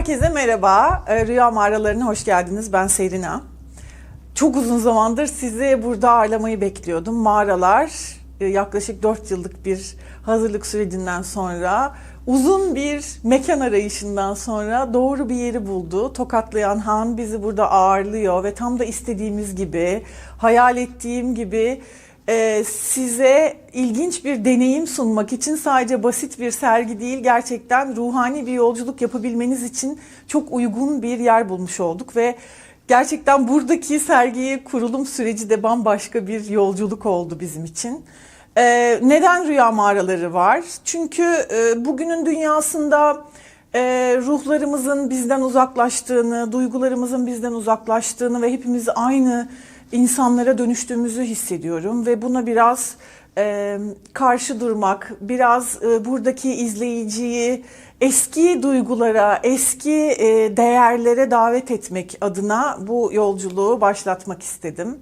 Herkese merhaba. Ee, Rüya Mağaralarına hoş geldiniz. Ben Serina. Çok uzun zamandır sizi burada ağırlamayı bekliyordum. Mağaralar e, yaklaşık 4 yıllık bir hazırlık sürecinden sonra uzun bir mekan arayışından sonra doğru bir yeri buldu. Tokatlayan Han bizi burada ağırlıyor ve tam da istediğimiz gibi, hayal ettiğim gibi e, size ilginç bir deneyim sunmak için sadece basit bir sergi değil gerçekten ruhani bir yolculuk yapabilmeniz için çok uygun bir yer bulmuş olduk ve gerçekten buradaki sergiyi kurulum süreci de bambaşka bir yolculuk oldu bizim için. E, neden rüya mağaraları var? Çünkü e, bugünün dünyasında e, ruhlarımızın bizden uzaklaştığını, duygularımızın bizden uzaklaştığını ve hepimiz aynı insanlara dönüştüğümüzü hissediyorum ve buna biraz e, karşı durmak, biraz e, buradaki izleyiciyi eski duygulara, eski e, değerlere davet etmek adına bu yolculuğu başlatmak istedim.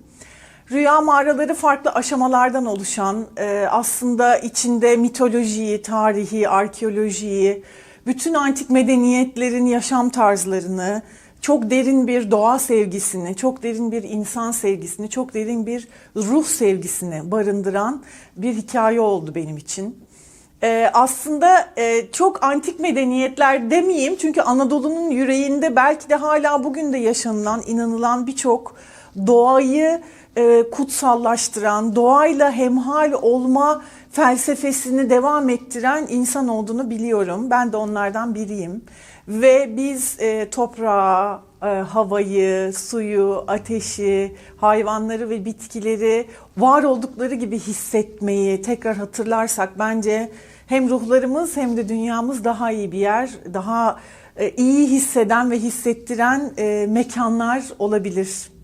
Rüya mağaraları farklı aşamalardan oluşan, e, aslında içinde mitolojiyi, tarihi, arkeolojiyi, bütün antik medeniyetlerin yaşam tarzlarını, çok derin bir doğa sevgisini, çok derin bir insan sevgisini, çok derin bir ruh sevgisini barındıran bir hikaye oldu benim için. Ee, aslında e, çok antik medeniyetler demeyeyim çünkü Anadolu'nun yüreğinde belki de hala bugün de yaşanılan, inanılan birçok doğayı e, kutsallaştıran, doğayla hemhal olma felsefesini devam ettiren insan olduğunu biliyorum. Ben de onlardan biriyim. Ve biz e, toprağı, e, havayı, suyu, ateşi, hayvanları ve bitkileri var oldukları gibi hissetmeyi tekrar hatırlarsak bence hem ruhlarımız hem de dünyamız daha iyi bir yer, daha e, iyi hisseden ve hissettiren e, mekanlar olabilir.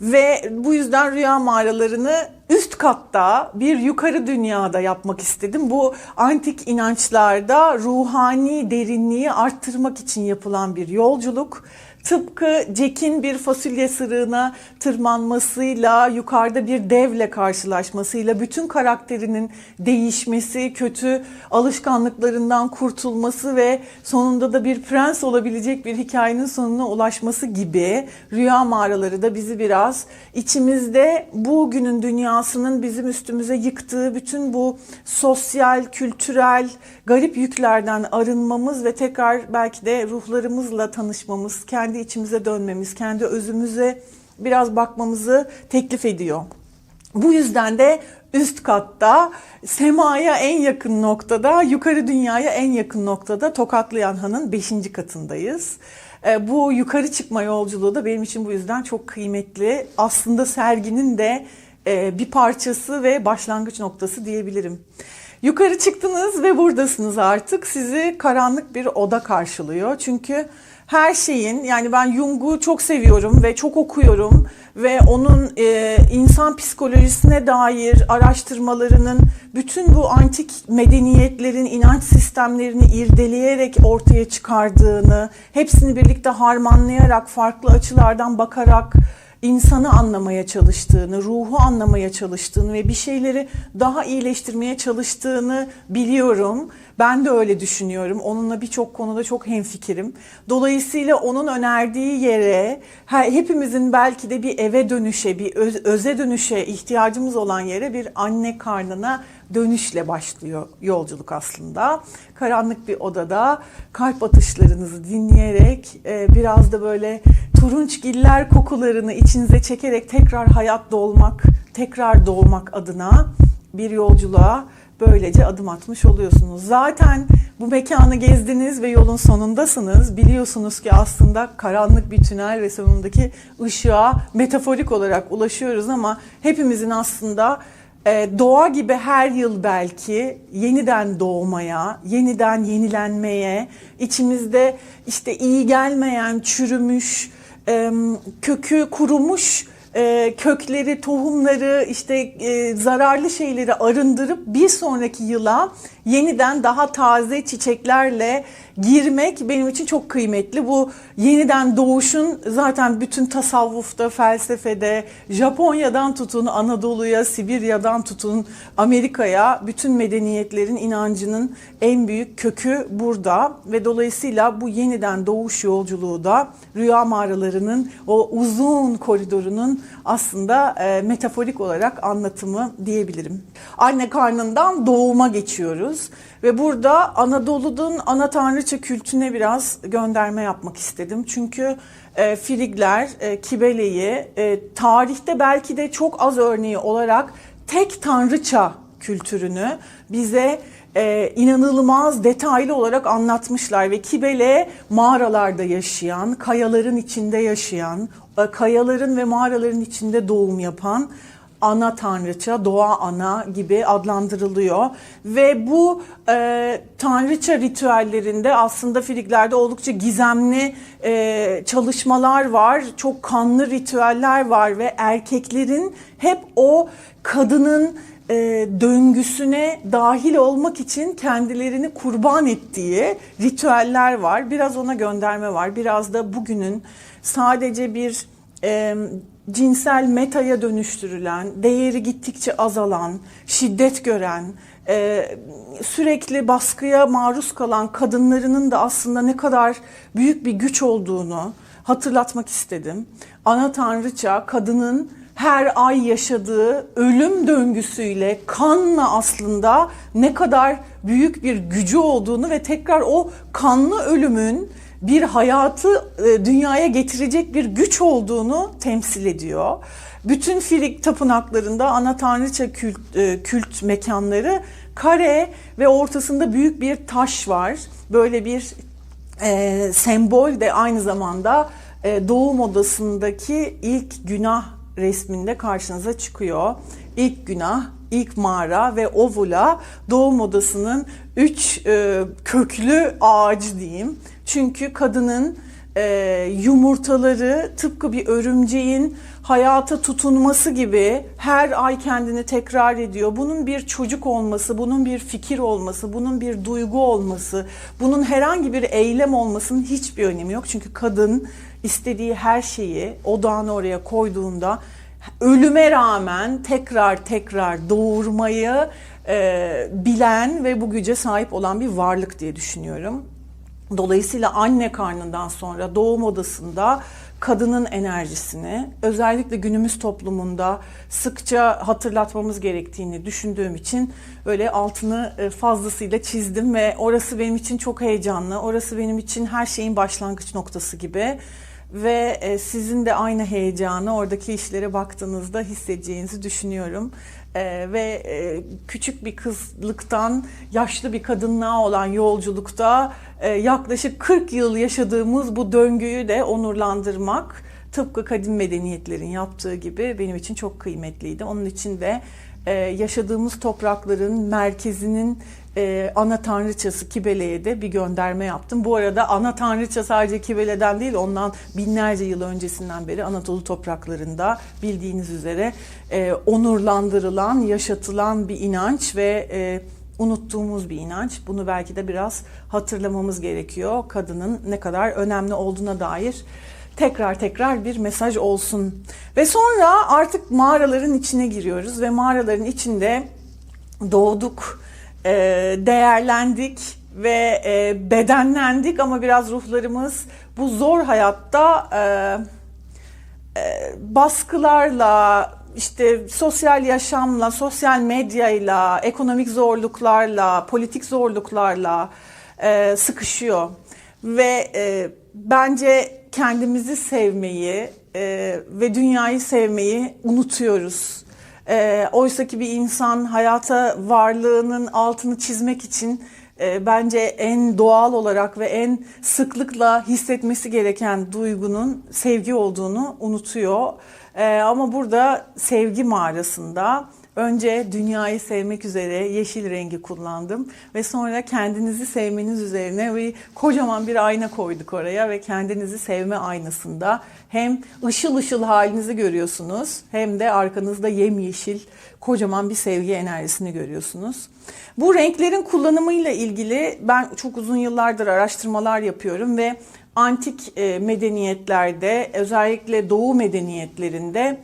Ve bu yüzden rüya mağaralarını üst katta bir yukarı dünyada yapmak istedim. Bu antik inançlarda ruhani derinliği arttırmak için yapılan bir yolculuk. Tıpkı Jack'in bir fasulye sırığına tırmanmasıyla, yukarıda bir devle karşılaşmasıyla, bütün karakterinin değişmesi, kötü alışkanlıklarından kurtulması ve sonunda da bir prens olabilecek bir hikayenin sonuna ulaşması gibi rüya mağaraları da bizi biraz içimizde bugünün dünyasının bizim üstümüze yıktığı bütün bu sosyal, kültürel, garip yüklerden arınmamız ve tekrar belki de ruhlarımızla tanışmamız, kendi içimize dönmemiz, kendi özümüze biraz bakmamızı teklif ediyor. Bu yüzden de üst katta semaya en yakın noktada, yukarı dünyaya en yakın noktada Tokatlayan Han'ın 5. katındayız. E, bu yukarı çıkma yolculuğu da benim için bu yüzden çok kıymetli. Aslında serginin de e, bir parçası ve başlangıç noktası diyebilirim. Yukarı çıktınız ve buradasınız artık. Sizi karanlık bir oda karşılıyor. Çünkü her şeyin yani ben Jung'u çok seviyorum ve çok okuyorum ve onun e, insan psikolojisine dair araştırmalarının bütün bu antik medeniyetlerin inanç sistemlerini irdeleyerek ortaya çıkardığını, hepsini birlikte harmanlayarak farklı açılardan bakarak insanı anlamaya çalıştığını, ruhu anlamaya çalıştığını ve bir şeyleri daha iyileştirmeye çalıştığını biliyorum. Ben de öyle düşünüyorum. Onunla birçok konuda çok hemfikirim. Dolayısıyla onun önerdiği yere hepimizin belki de bir eve dönüşe, bir öze dönüşe ihtiyacımız olan yere bir anne karnına dönüşle başlıyor yolculuk aslında. Karanlık bir odada kalp atışlarınızı dinleyerek e, biraz da böyle turunçgiller kokularını içinize çekerek tekrar hayat dolmak, tekrar doğmak adına bir yolculuğa böylece adım atmış oluyorsunuz. Zaten bu mekanı gezdiniz ve yolun sonundasınız. Biliyorsunuz ki aslında karanlık bir tünel ve sonundaki ışığa metaforik olarak ulaşıyoruz ama hepimizin aslında e, doğa gibi her yıl belki yeniden doğmaya, yeniden yenilenmeye, içimizde işte iyi gelmeyen, çürümüş, kökü kurumuş e, kökleri, tohumları, işte e, zararlı şeyleri arındırıp bir sonraki yıla yeniden daha taze çiçeklerle, girmek benim için çok kıymetli. Bu yeniden doğuşun zaten bütün tasavvufta, felsefede, Japonya'dan tutun Anadolu'ya, Sibirya'dan tutun Amerika'ya bütün medeniyetlerin inancının en büyük kökü burada ve dolayısıyla bu yeniden doğuş yolculuğu da rüya mağaralarının o uzun koridorunun aslında e, metaforik olarak anlatımı diyebilirim. Anne karnından doğuma geçiyoruz ve burada Anadolu'nun ana tanrıça kültüne biraz gönderme yapmak istedim. Çünkü e, Frigler, e, Kibele'yi e, tarihte belki de çok az örneği olarak tek tanrıça kültürünü bize e, inanılmaz detaylı olarak anlatmışlar ve Kibele mağaralarda yaşayan, kayaların içinde yaşayan, e, kayaların ve mağaraların içinde doğum yapan ana tanrıça, doğa ana gibi adlandırılıyor. Ve bu e, tanrıça ritüellerinde aslında Friglerde oldukça gizemli e, çalışmalar var. Çok kanlı ritüeller var ve erkeklerin hep o kadının e, döngüsüne dahil olmak için kendilerini kurban ettiği ritüeller var. Biraz ona gönderme var. Biraz da bugünün sadece bir e, cinsel metaya dönüştürülen, değeri gittikçe azalan, şiddet gören, e, sürekli baskıya maruz kalan kadınlarının da aslında ne kadar büyük bir güç olduğunu hatırlatmak istedim. Ana tanrıça kadının her ay yaşadığı ölüm döngüsüyle kanla aslında ne kadar büyük bir gücü olduğunu ve tekrar o kanlı ölümün bir hayatı e, dünyaya getirecek bir güç olduğunu temsil ediyor. Bütün Filik tapınaklarında ana tanrıça kült, e, kült mekanları kare ve ortasında büyük bir taş var. Böyle bir e, sembol de aynı zamanda e, doğum odasındaki ilk günah resminde karşınıza çıkıyor. İlk günah, ilk mağara ve ovula doğum odasının üç e, köklü ağacı diyeyim. Çünkü kadının e, yumurtaları tıpkı bir örümceğin hayata tutunması gibi her ay kendini tekrar ediyor. Bunun bir çocuk olması, bunun bir fikir olması, bunun bir duygu olması, bunun herhangi bir eylem olmasının hiçbir önemi yok. Çünkü kadın istediği her şeyi odağını oraya koyduğunda ölüme rağmen tekrar tekrar doğurmayı e, bilen ve bu güce sahip olan bir varlık diye düşünüyorum. Dolayısıyla anne karnından sonra doğum odasında kadının enerjisini özellikle günümüz toplumunda sıkça hatırlatmamız gerektiğini düşündüğüm için böyle altını e, fazlasıyla çizdim ve orası benim için çok heyecanlı. Orası benim için her şeyin başlangıç noktası gibi ve e, sizin de aynı heyecanı oradaki işlere baktığınızda hissedeceğinizi düşünüyorum. Ee, ve e, küçük bir kızlıktan yaşlı bir kadınlığa olan yolculukta e, yaklaşık 40 yıl yaşadığımız bu döngüyü de onurlandırmak tıpkı kadim medeniyetlerin yaptığı gibi benim için çok kıymetliydi. Onun için de e, yaşadığımız toprakların merkezinin e, ana tanrıçası Kibele'ye de bir gönderme yaptım. Bu arada ana tanrıça sadece Kibele'den değil ondan binlerce yıl öncesinden beri Anadolu topraklarında bildiğiniz üzere e, onurlandırılan, yaşatılan bir inanç ve e, unuttuğumuz bir inanç. Bunu belki de biraz hatırlamamız gerekiyor. Kadının ne kadar önemli olduğuna dair tekrar tekrar bir mesaj olsun. Ve sonra artık mağaraların içine giriyoruz ve mağaraların içinde doğduk, e, değerlendik ve e, bedenlendik ama biraz ruhlarımız bu zor hayatta e, baskılarla, işte sosyal yaşamla, sosyal medyayla, ekonomik zorluklarla, politik zorluklarla sıkışıyor. Ve bence kendimizi sevmeyi ve dünyayı sevmeyi unutuyoruz. E, Oysa bir insan hayata varlığının altını çizmek için e, bence en doğal olarak ve en sıklıkla hissetmesi gereken duygunun sevgi olduğunu unutuyor. E, ama burada sevgi mağarasında Önce dünyayı sevmek üzere yeşil rengi kullandım ve sonra kendinizi sevmeniz üzerine bir kocaman bir ayna koyduk oraya ve kendinizi sevme aynasında hem ışıl ışıl halinizi görüyorsunuz hem de arkanızda yemyeşil kocaman bir sevgi enerjisini görüyorsunuz. Bu renklerin kullanımıyla ilgili ben çok uzun yıllardır araştırmalar yapıyorum ve antik e, medeniyetlerde özellikle doğu medeniyetlerinde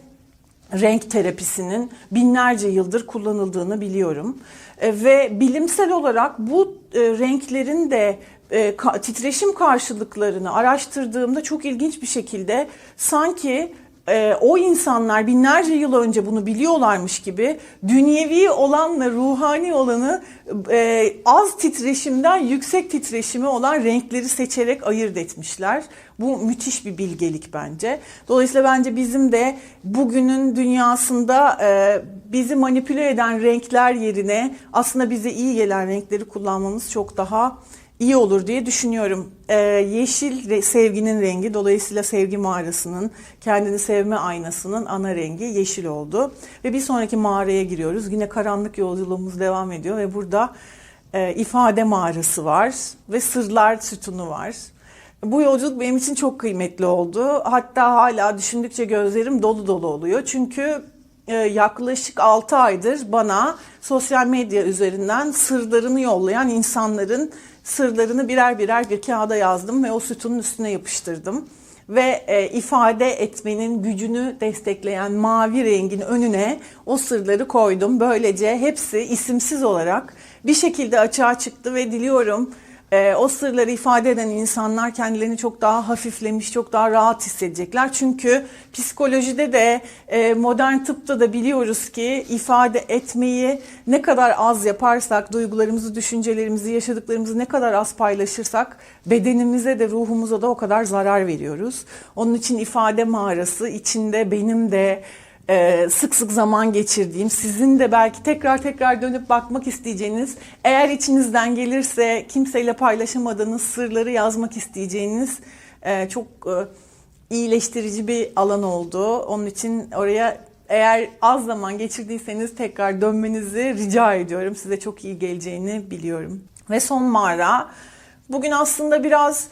renk terapisinin binlerce yıldır kullanıldığını biliyorum. E, Ve bilimsel olarak bu e, renklerin de e, titreşim karşılıklarını araştırdığımda çok ilginç bir şekilde sanki e, o insanlar binlerce yıl önce bunu biliyorlarmış gibi dünyevi olanla ruhani olanı e, az titreşimden yüksek titreşimi olan renkleri seçerek ayırt etmişler. Bu müthiş bir bilgelik bence. Dolayısıyla bence bizim de bugünün dünyasında e, bizi manipüle eden renkler yerine aslında bize iyi gelen renkleri kullanmamız çok daha iyi olur diye düşünüyorum. Ee, yeşil re- sevginin rengi dolayısıyla sevgi mağarasının kendini sevme aynasının ana rengi yeşil oldu. Ve bir sonraki mağaraya giriyoruz. Yine karanlık yolculuğumuz devam ediyor ve burada e, ifade mağarası var ve sırlar sütunu var. Bu yolculuk benim için çok kıymetli oldu. Hatta hala düşündükçe gözlerim dolu dolu oluyor. Çünkü e, yaklaşık 6 aydır bana sosyal medya üzerinden sırlarını yollayan insanların sırlarını birer birer bir kağıda yazdım ve o sütunun üstüne yapıştırdım. Ve e, ifade etmenin gücünü destekleyen mavi rengin önüne o sırları koydum. Böylece hepsi isimsiz olarak bir şekilde açığa çıktı ve diliyorum e, o sırları ifade eden insanlar kendilerini çok daha hafiflemiş, çok daha rahat hissedecekler. Çünkü psikolojide de e, modern tıpta da biliyoruz ki ifade etmeyi ne kadar az yaparsak, duygularımızı, düşüncelerimizi, yaşadıklarımızı ne kadar az paylaşırsak bedenimize de ruhumuza da o kadar zarar veriyoruz. Onun için ifade mağarası içinde benim de e, sık sık zaman geçirdiğim, sizin de belki tekrar tekrar dönüp bakmak isteyeceğiniz, eğer içinizden gelirse kimseyle paylaşamadığınız sırları yazmak isteyeceğiniz e, çok e, iyileştirici bir alan oldu. Onun için oraya eğer az zaman geçirdiyseniz tekrar dönmenizi rica ediyorum. Size çok iyi geleceğini biliyorum. Ve son mağara. Bugün aslında biraz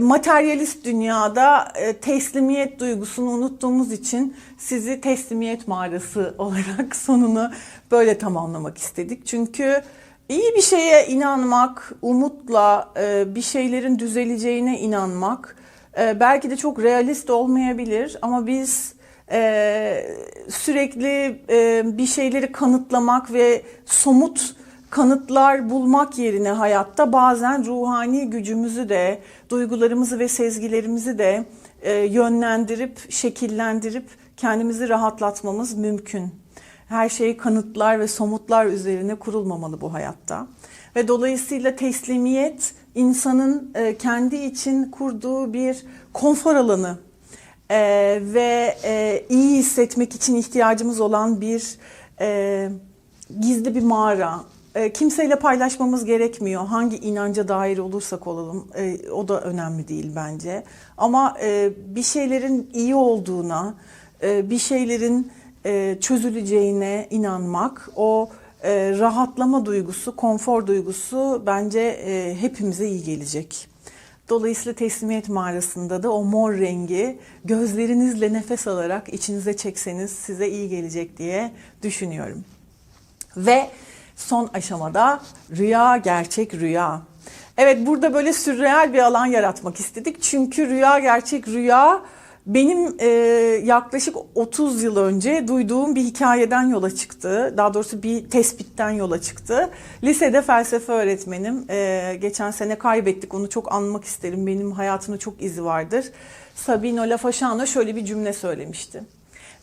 materyalist dünyada e, teslimiyet duygusunu unuttuğumuz için sizi teslimiyet mağarası olarak sonunu böyle tamamlamak istedik. Çünkü iyi bir şeye inanmak, umutla e, bir şeylerin düzeleceğine inanmak e, belki de çok realist olmayabilir ama biz sürekli bir şeyleri kanıtlamak ve somut kanıtlar bulmak yerine hayatta bazen ruhani gücümüzü de, duygularımızı ve sezgilerimizi de e, yönlendirip, şekillendirip kendimizi rahatlatmamız mümkün. Her şey kanıtlar ve somutlar üzerine kurulmamalı bu hayatta. Ve dolayısıyla teslimiyet insanın e, kendi için kurduğu bir konfor alanı e, ve e, iyi hissetmek için ihtiyacımız olan bir e, gizli bir mağara. E, kimseyle paylaşmamız gerekmiyor. Hangi inanca dair olursak olalım e, o da önemli değil bence. Ama e, bir şeylerin iyi olduğuna, e, bir şeylerin e, çözüleceğine inanmak, o e, rahatlama duygusu, konfor duygusu bence e, hepimize iyi gelecek. Dolayısıyla teslimiyet mağarasında da o mor rengi gözlerinizle nefes alarak içinize çekseniz size iyi gelecek diye düşünüyorum. Ve son aşamada rüya gerçek rüya. Evet burada böyle sürreel bir alan yaratmak istedik. Çünkü rüya gerçek rüya benim e, yaklaşık 30 yıl önce duyduğum bir hikayeden yola çıktı. Daha doğrusu bir tespitten yola çıktı. Lisede felsefe öğretmenim. E, geçen sene kaybettik. Onu çok anmak isterim. Benim hayatımda çok izi vardır. Sabino Lafasciano şöyle bir cümle söylemişti.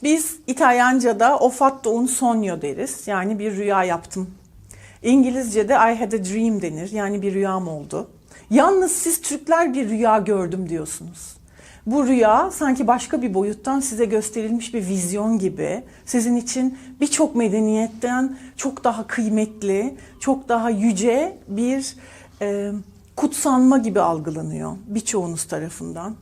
Biz İtalyanca'da o fatto un sogno deriz. Yani bir rüya yaptım. İngilizce'de I had a dream denir. Yani bir rüyam oldu. Yalnız siz Türkler bir rüya gördüm diyorsunuz. Bu rüya sanki başka bir boyuttan size gösterilmiş bir vizyon gibi sizin için birçok medeniyetten çok daha kıymetli, çok daha yüce bir e, kutsanma gibi algılanıyor birçoğunuz tarafından.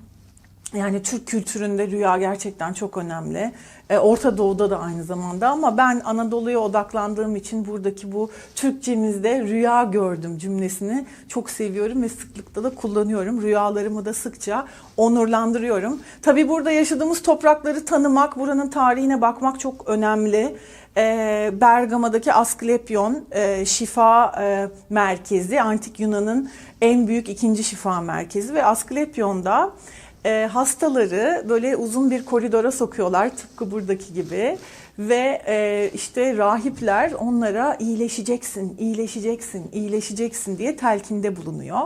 Yani Türk kültüründe rüya gerçekten çok önemli. E, Orta Doğu'da da aynı zamanda ama ben Anadolu'ya odaklandığım için buradaki bu Türkçemizde rüya gördüm cümlesini çok seviyorum ve sıklıkla da kullanıyorum. Rüyalarımı da sıkça onurlandırıyorum. Tabii burada yaşadığımız toprakları tanımak, buranın tarihine bakmak çok önemli. E, Bergama'daki Asklepyon e, şifa merkezi, Antik Yunan'ın en büyük ikinci şifa merkezi ve Asklepyon'da e, hastaları böyle uzun bir koridora sokuyorlar tıpkı buradaki gibi ve e, işte rahipler onlara iyileşeceksin, iyileşeceksin, iyileşeceksin diye telkinde bulunuyor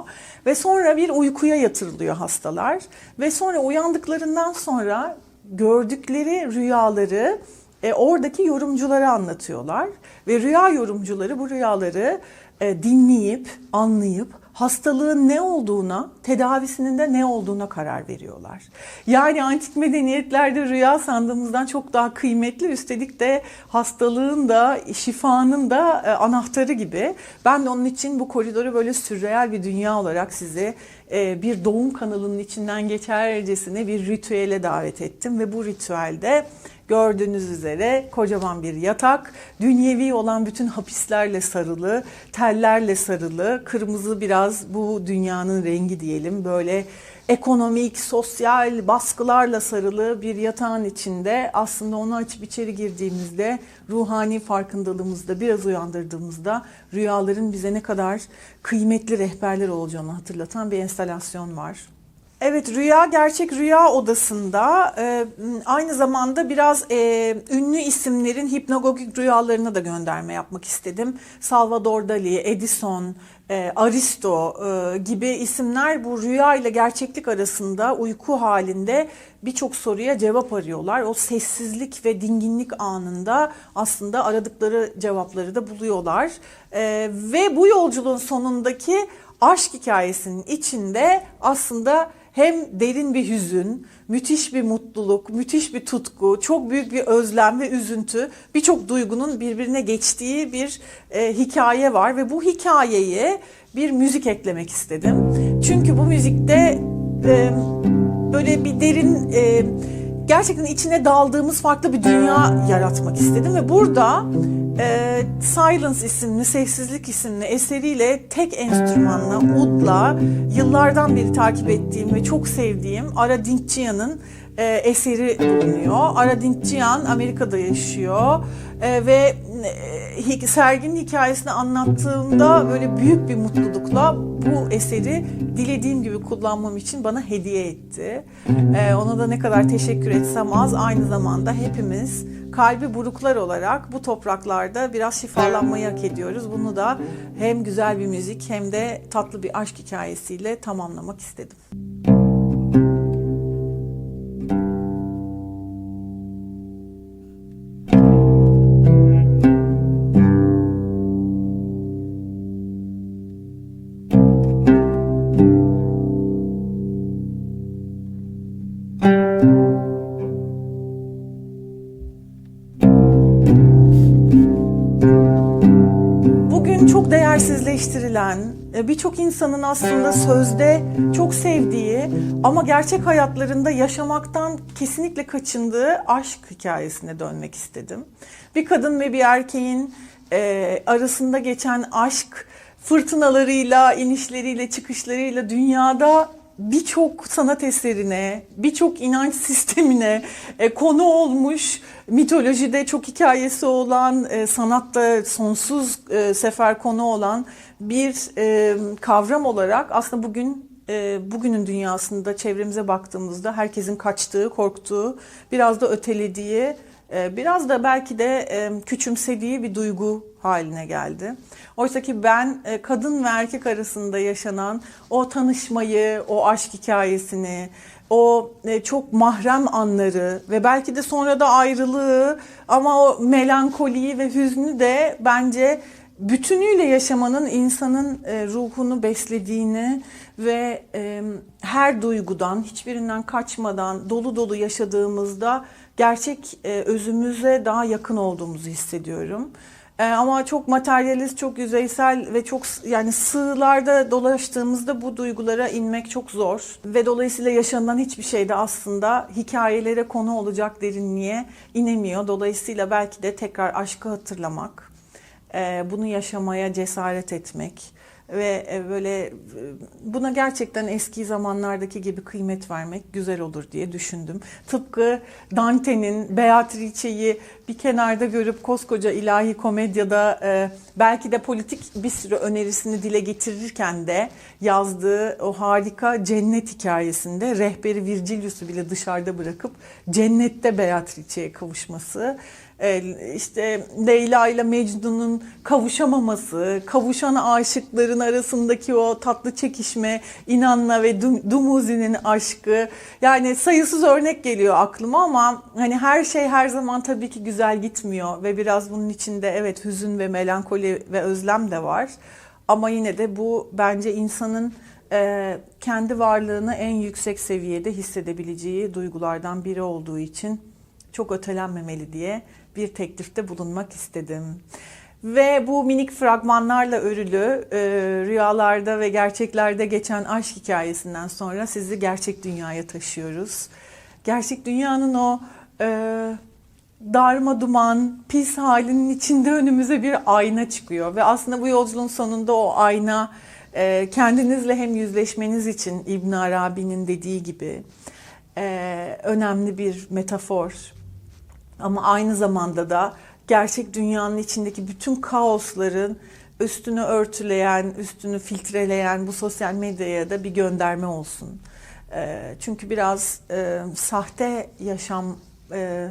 ve sonra bir uykuya yatırılıyor hastalar ve sonra uyandıklarından sonra gördükleri rüyaları e, oradaki yorumculara anlatıyorlar ve rüya yorumcuları bu rüyaları e, dinleyip anlayıp hastalığın ne olduğuna, tedavisinin de ne olduğuna karar veriyorlar. Yani antik medeniyetlerde rüya sandığımızdan çok daha kıymetli. Üstelik de hastalığın da, şifanın da e, anahtarı gibi. Ben de onun için bu koridoru böyle sürreel bir dünya olarak size e, bir doğum kanalının içinden geçercesine bir ritüele davet ettim. Ve bu ritüelde Gördüğünüz üzere kocaman bir yatak, dünyevi olan bütün hapislerle sarılı, tellerle sarılı, kırmızı biraz bu dünyanın rengi diyelim. Böyle ekonomik, sosyal baskılarla sarılı bir yatağın içinde aslında onu açıp içeri girdiğimizde ruhani farkındalığımızda biraz uyandırdığımızda rüyaların bize ne kadar kıymetli rehberler olacağını hatırlatan bir enstalasyon var. Evet Rüya Gerçek Rüya Odası'nda e, aynı zamanda biraz e, ünlü isimlerin hipnagogik rüyalarına da gönderme yapmak istedim. Salvador Dali, Edison, e, Aristo e, gibi isimler bu rüya ile gerçeklik arasında uyku halinde birçok soruya cevap arıyorlar. O sessizlik ve dinginlik anında aslında aradıkları cevapları da buluyorlar. E, ve bu yolculuğun sonundaki aşk hikayesinin içinde aslında hem derin bir hüzün, müthiş bir mutluluk, müthiş bir tutku, çok büyük bir özlem ve üzüntü, birçok duygunun birbirine geçtiği bir e, hikaye var ve bu hikayeye bir müzik eklemek istedim. Çünkü bu müzikte e, böyle bir derin e, gerçekten içine daldığımız farklı bir dünya yaratmak istedim ve burada e, Silence isimli, Sessizlik isimli eseriyle tek enstrümanla, udla yıllardan beri takip ettiğim ve çok sevdiğim Ara Dinkjian'ın e, eseri bulunuyor. Ara Dinkjian Amerika'da yaşıyor e, ve e, serginin hikayesini anlattığımda böyle büyük bir mutlulukla bu eseri dilediğim gibi kullanmam için bana hediye etti. E, ona da ne kadar teşekkür etsem az aynı zamanda hepimiz kalbi buruklar olarak bu topraklarda biraz şifalanmayı hak ediyoruz. Bunu da hem güzel bir müzik hem de tatlı bir aşk hikayesiyle tamamlamak istedim. Değersizleştirilen, e, birçok insanın aslında sözde çok sevdiği ama gerçek hayatlarında yaşamaktan kesinlikle kaçındığı aşk hikayesine dönmek istedim. Bir kadın ve bir erkeğin e, arasında geçen aşk fırtınalarıyla, inişleriyle, çıkışlarıyla dünyada birçok sanat eserine, birçok inanç sistemine e, konu olmuş, mitolojide çok hikayesi olan, e, sanatta sonsuz e, sefer konu olan bir e, kavram olarak aslında bugün e, bugünün dünyasında çevremize baktığımızda herkesin kaçtığı, korktuğu, biraz da ötelediği, e, biraz da belki de e, küçümsediği bir duygu haline geldi. Oysa ki ben e, kadın ve erkek arasında yaşanan o tanışmayı, o aşk hikayesini, o çok mahrem anları ve belki de sonra da ayrılığı ama o melankoliyi ve hüznü de bence bütünüyle yaşamanın insanın ruhunu beslediğini ve her duygudan, hiçbirinden kaçmadan dolu dolu yaşadığımızda gerçek özümüze daha yakın olduğumuzu hissediyorum. Ama çok materyalist, çok yüzeysel ve çok yani sığlarda dolaştığımızda bu duygulara inmek çok zor. Ve dolayısıyla yaşanılan hiçbir şey de aslında hikayelere konu olacak derinliğe inemiyor. Dolayısıyla belki de tekrar aşkı hatırlamak, e, bunu yaşamaya cesaret etmek ve e, böyle e, buna gerçekten eski zamanlardaki gibi kıymet vermek güzel olur diye düşündüm. Tıpkı Dante'nin Beatrice'yi bir kenarda görüp koskoca ilahi komedyada e, belki de politik bir sürü önerisini dile getirirken de yazdığı o harika cennet hikayesinde rehberi Virgilius'u bile dışarıda bırakıp cennette Beatrice'ye kavuşması e, işte Leyla ile Mecnun'un kavuşamaması, kavuşan aşıkların arasındaki o tatlı çekişme, İnan'la ve Dum- Dumuzi'nin aşkı. Yani sayısız örnek geliyor aklıma ama hani her şey her zaman tabii ki güzel gitmiyor ve biraz bunun içinde evet hüzün ve melankoli ve özlem de var. Ama yine de bu bence insanın e, kendi varlığını en yüksek seviyede hissedebileceği duygulardan biri olduğu için çok ötelenmemeli diye bir teklifte bulunmak istedim. Ve bu minik fragmanlarla örülü e, rüyalarda ve gerçeklerde geçen aşk hikayesinden sonra sizi gerçek dünyaya taşıyoruz. Gerçek dünyanın o e, darma duman, pis halinin içinde önümüze bir ayna çıkıyor. Ve aslında bu yolculuğun sonunda o ayna e, kendinizle hem yüzleşmeniz için İbn Arabi'nin dediği gibi e, önemli bir metafor. Ama aynı zamanda da gerçek dünyanın içindeki bütün kaosların üstünü örtüleyen, üstünü filtreleyen bu sosyal medyaya da bir gönderme olsun. E, çünkü biraz e, sahte yaşam e,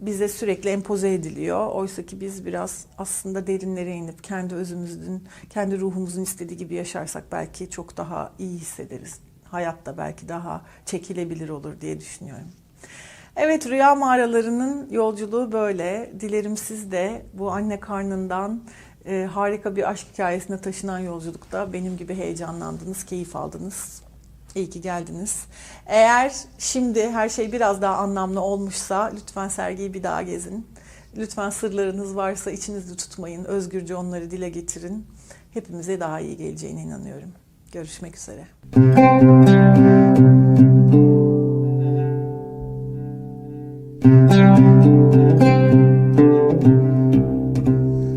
bize sürekli empoze ediliyor. Oysa ki biz biraz aslında derinlere inip kendi özümüzün, kendi ruhumuzun istediği gibi yaşarsak belki çok daha iyi hissederiz. Hayat da belki daha çekilebilir olur diye düşünüyorum. Evet rüya mağaralarının yolculuğu böyle. Dilerim siz de bu anne karnından e, harika bir aşk hikayesine taşınan yolculukta benim gibi heyecanlandınız, keyif aldınız. İyi ki geldiniz. Eğer şimdi her şey biraz daha anlamlı olmuşsa lütfen sergiyi bir daha gezin. Lütfen sırlarınız varsa içinizde tutmayın. Özgürce onları dile getirin. Hepimize daha iyi geleceğine inanıyorum. Görüşmek üzere.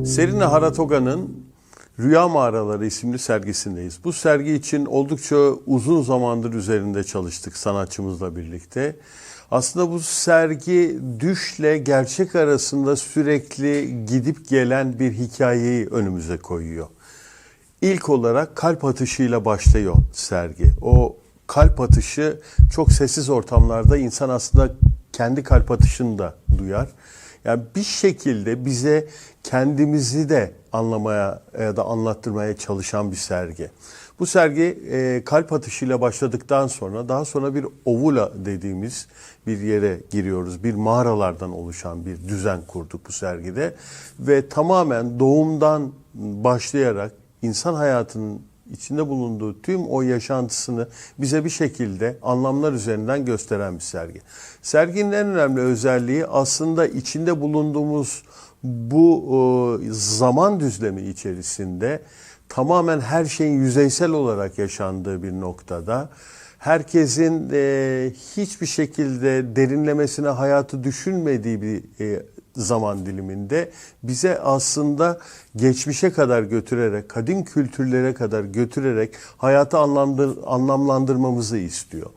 Serina Haratoga'nın Rüya Mağaraları isimli sergisindeyiz. Bu sergi için oldukça uzun zamandır üzerinde çalıştık sanatçımızla birlikte. Aslında bu sergi düşle gerçek arasında sürekli gidip gelen bir hikayeyi önümüze koyuyor. İlk olarak kalp atışıyla başlıyor sergi. O kalp atışı çok sessiz ortamlarda insan aslında kendi kalp atışını da duyar. Yani bir şekilde bize kendimizi de anlamaya ya da anlattırmaya çalışan bir sergi. Bu sergi e, kalp atışıyla başladıktan sonra daha sonra bir ovula dediğimiz bir yere giriyoruz. Bir mağaralardan oluşan bir düzen kurduk bu sergide ve tamamen doğumdan başlayarak insan hayatının içinde bulunduğu tüm o yaşantısını bize bir şekilde anlamlar üzerinden gösteren bir sergi. Serginin en önemli özelliği aslında içinde bulunduğumuz bu e, zaman düzlemi içerisinde tamamen her şeyin yüzeysel olarak yaşandığı bir noktada herkesin e, hiçbir şekilde derinlemesine hayatı düşünmediği bir e, zaman diliminde bize aslında geçmişe kadar götürerek, kadim kültürlere kadar götürerek hayatı anlamdır, anlamlandırmamızı istiyor.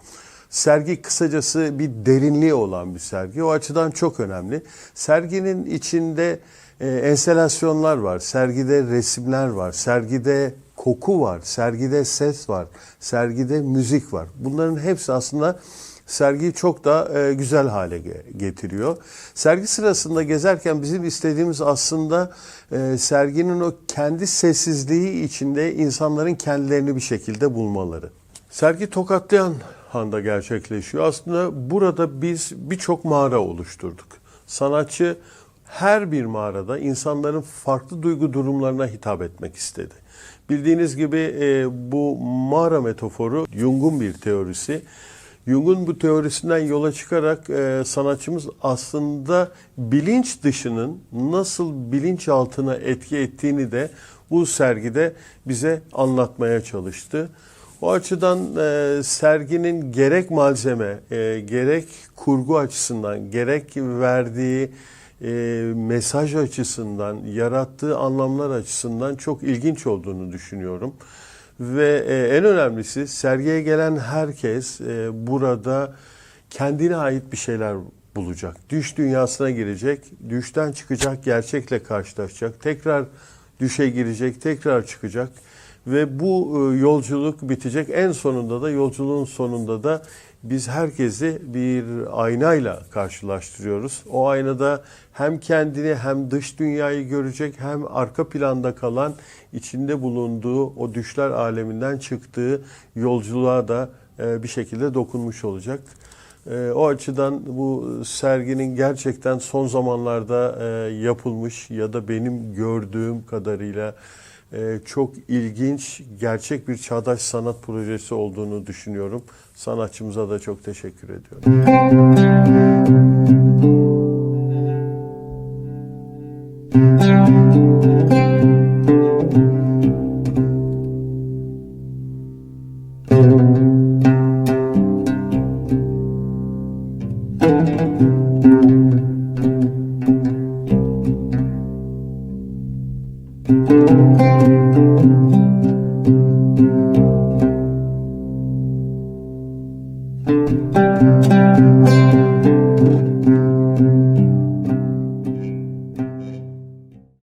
Sergi kısacası bir derinliği olan bir sergi. O açıdan çok önemli. Serginin içinde e, enstelasyonlar var, sergide resimler var, sergide koku var, sergide ses var, sergide müzik var. Bunların hepsi aslında sergiyi çok da e, güzel hale ge- getiriyor. Sergi sırasında gezerken bizim istediğimiz aslında e, serginin o kendi sessizliği içinde insanların kendilerini bir şekilde bulmaları. Sergi Tokatlayan Han'da gerçekleşiyor. Aslında burada biz birçok mağara oluşturduk. Sanatçı her bir mağarada insanların farklı duygu durumlarına hitap etmek istedi. Bildiğiniz gibi e, bu mağara metaforu Jung'un bir teorisi. Jung'un bu teorisinden yola çıkarak e, sanatçımız aslında bilinç dışının nasıl bilinçaltına etki ettiğini de bu sergide bize anlatmaya çalıştı. O açıdan e, serginin gerek malzeme, e, gerek kurgu açısından, gerek verdiği e, mesaj açısından, yarattığı anlamlar açısından çok ilginç olduğunu düşünüyorum. Ve e, en önemlisi sergiye gelen herkes e, burada kendine ait bir şeyler bulacak. Düş dünyasına girecek, düşten çıkacak, gerçekle karşılaşacak. Tekrar düşe girecek, tekrar çıkacak ve bu e, yolculuk bitecek. En sonunda da yolculuğun sonunda da biz herkesi bir aynayla karşılaştırıyoruz. O aynada hem kendini hem dış dünyayı görecek hem arka planda kalan içinde bulunduğu o düşler aleminden çıktığı yolculuğa da e, bir şekilde dokunmuş olacak. E, O açıdan bu serginin gerçekten son zamanlarda e, yapılmış ya da benim gördüğüm kadarıyla e, çok ilginç, gerçek bir çağdaş sanat projesi olduğunu düşünüyorum. Sanatçımıza da çok teşekkür ediyorum.